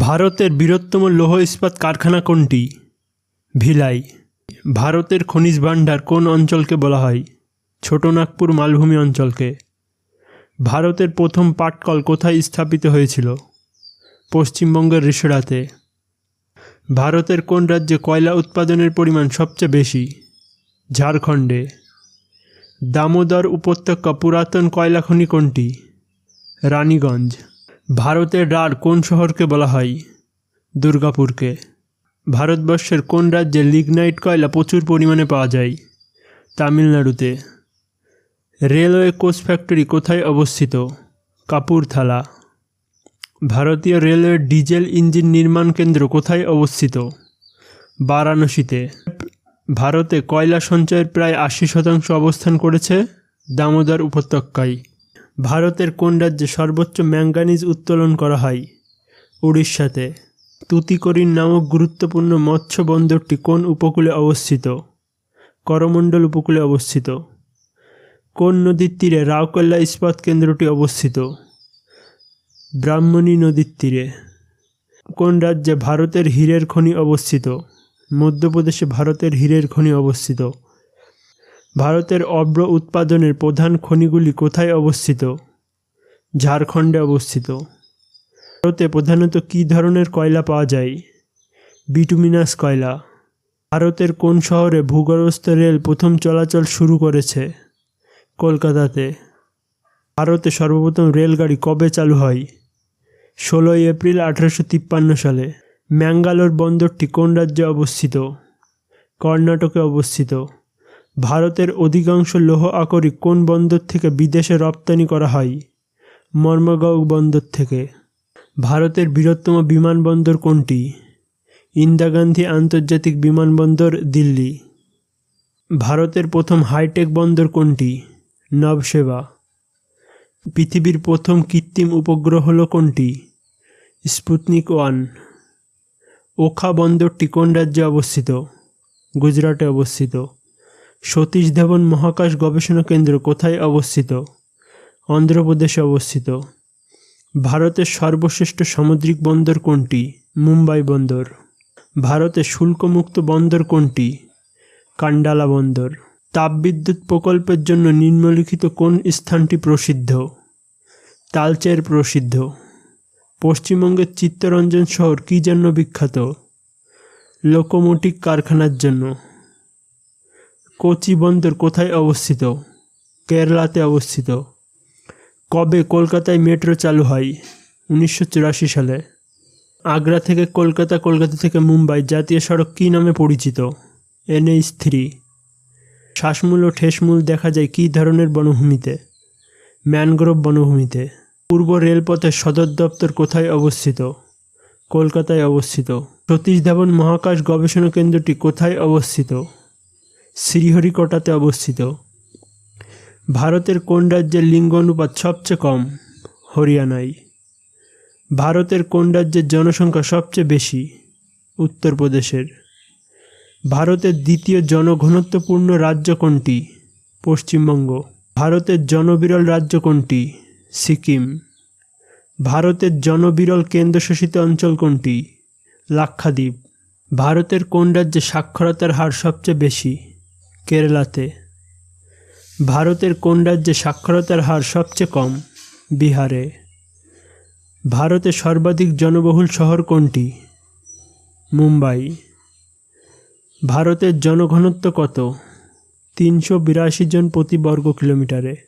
ভারতের বৃহত্তম লৌহ ইস্পাত কারখানা কোনটি? ভিলাই। ভারতের খনিজ ভাণ্ডার কোন অঞ্চলকে বলা হয়? ছোটনাগপুর মালভূমি অঞ্চলকে। ভারতের প্রথম পাটকল কোথায় স্থাপিত হয়েছিল? পশ্চিমবঙ্গের রিষড়াতে ভারতের কোন রাজ্যে কয়লা উৎপাদনের পরিমাণ সবচেয়ে বেশি? ঝাড়খণ্ডে। দামোদর উপত্যকা পুরাতন কয়লা খনি কোনটি? রানীগঞ্জ। ভারতের রাঢ় কোন শহরকে বলা হয়? দুর্গাপুরকে। ভারতবর্ষের কোন রাজ্যে লিগনাইট কয়লা প্রচুর পরিমাণে পাওয়া যায়? তামিলনাড়ুতে। রেলওয়ে কোচ ফ্যাক্টরি কোথায় অবস্থিত? কাপুরথালা। ভারতীয় রেলওয়ের ডিজেল ইঞ্জিন নির্মাণ কেন্দ্র কোথায় অবস্থিত? বারাণসীতে। ভারতে কয়লা সঞ্চয়ের প্রায় আশি শতাংশ অবস্থান করেছে দামোদর উপত্যকায়। ভারতের কোন রাজ্যে সর্বোচ্চ ম্যাঙ্গানিজ উত্তোলন করা হয়? উড়িষ্যাতে। তুতিকোরিন নামক গুরুত্বপূর্ণ মৎস্য বন্দরটি কোন উপকূলে অবস্থিত? করমণ্ডল উপকূলে অবস্থিত। কোন নদীর তীরে রাউকেল্লা ইস্পাত কেন্দ্রটি অবস্থিত? ব্রাহ্মণী নদীর তীরে। কোন রাজ্যে ভারতের হীরের খনি অবস্থিত? মধ্যপ্রদেশে ভারতের হীরের খনি অবস্থিত। ভারতের অব্র উৎপাদনের প্রধান খনিগুলি কোথায় অবস্থিত? ঝাড়খণ্ডে অবস্থিত। ভারতে প্রধানত কী ধরনের কয়লা পাওয়া যায়? বিটুমিনাস কয়লা। ভারতের কোন শহরে ভূগর্ভস্থ রেল প্রথম চলাচল শুরু করেছে? কলকাতাতে। ভারতে সর্বপ্রথম রেলগাড়ি কবে চালু হয়? ষোলোই এপ্রিল আঠারোশো তিপ্পান্ন সালে। ম্যাঙ্গালোর বন্দরটি কোন রাজ্যে অবস্থিত? কর্ণাটকে অবস্থিত। ভারতের অধিকাংশ লৌহ আকরিক কোন বন্দর থেকে বিদেশে রপ্তানি করা হয়? মর্মগাঁও বন্দর থেকে। ভারতের বৃহত্তম বিমানবন্দর কোনটি? ইন্দিরা গান্ধী আন্তর্জাতিক বিমানবন্দর দিল্লি। ভারতের প্রথম হাইটেক বন্দর কোনটি? নবসেবা পৃথিবীর প্রথম কৃত্রিম উপগ্রহ হল কোনটি? স্পুতনিক ওয়ান। ওখা বন্দরটি কোন রাজ্যে অবস্থিত? গুজরাটে অবস্থিত। সতীশ ধাবন মহাকাশ গবেষণা কেন্দ্র কোথায় অবস্থিত? অন্ধ্রপ্রদেশে অবস্থিত। ভারতের সর্বশ্রেষ্ঠ সামুদ্রিক বন্দর কোনটি? মুম্বাই বন্দর। ভারতের শুল্কমুক্ত বন্দর কোনটি? কান্ডালা বন্দর। তাপবিদ্যুৎ প্রকল্পের জন্য নিম্নলিখিত কোন স্থানটি প্রসিদ্ধ? তালচের প্রসিদ্ধ। পশ্চিমবঙ্গের চিত্তরঞ্জন শহর কী জন্য বিখ্যাত? লোকোমোটিভ কারখানার জন্য। কোচি বন্দর কোথায় অবস্থিত? কেরালাতে অবস্থিত। কবে কলকাতায় মেট্রো চালু হয়? উনিশশো চুরাশি সালে। আগ্রা থেকে কলকাতা কলকাতা থেকে মুম্বাই জাতীয় সড়ক কী নামে পরিচিত? NH three. শ্বাসমূল ও ঠেসমূল দেখা যায় কী ধরনের বনভূমিতে? ম্যানগ্রোভ বনভূমিতে। পূর্ব রেলপথের সদর দপ্তর কোথায় অবস্থিত? কলকাতায় অবস্থিত। সতীশ ধাবন মহাকাশ গবেষণা কেন্দ্রটি কোথায় অবস্থিত? শ্রীহরিকোটাতে অবস্থিত। ভারতের কোন রাজ্যের লিঙ্গ অনুপাত সবচেয়ে কম? হরিয়ানায়। ভারতের কোন রাজ্যের জনসংখ্যা সবচেয়ে বেশি? উত্তরপ্রদেশের। ভারতের দ্বিতীয় জনঘনত্বপূর্ণ রাজ্য কোনটি? পশ্চিমবঙ্গ। ভারতের জনবিরল রাজ্য কোনটি? সিকিম। ভারতের জনবিরল কেন্দ্রশাসিত অঞ্চল কোনটি? লাক্ষাদ্বীপ। ভারতের কোন রাজ্যে সাক্ষরতার হার সবচেয়ে বেশি? কেরালাতে। ভারতের কোন রাজ্যে সাক্ষরতার হার সবচেয়ে কম? বিহারে। ভারতে সর্বাধিক জনবহুল শহর কোনটি? মুম্বাই। ভারতের জনঘনত্ব কত? তিনশো বিরাশি জন প্রতি বর্গ কিলোমিটারে।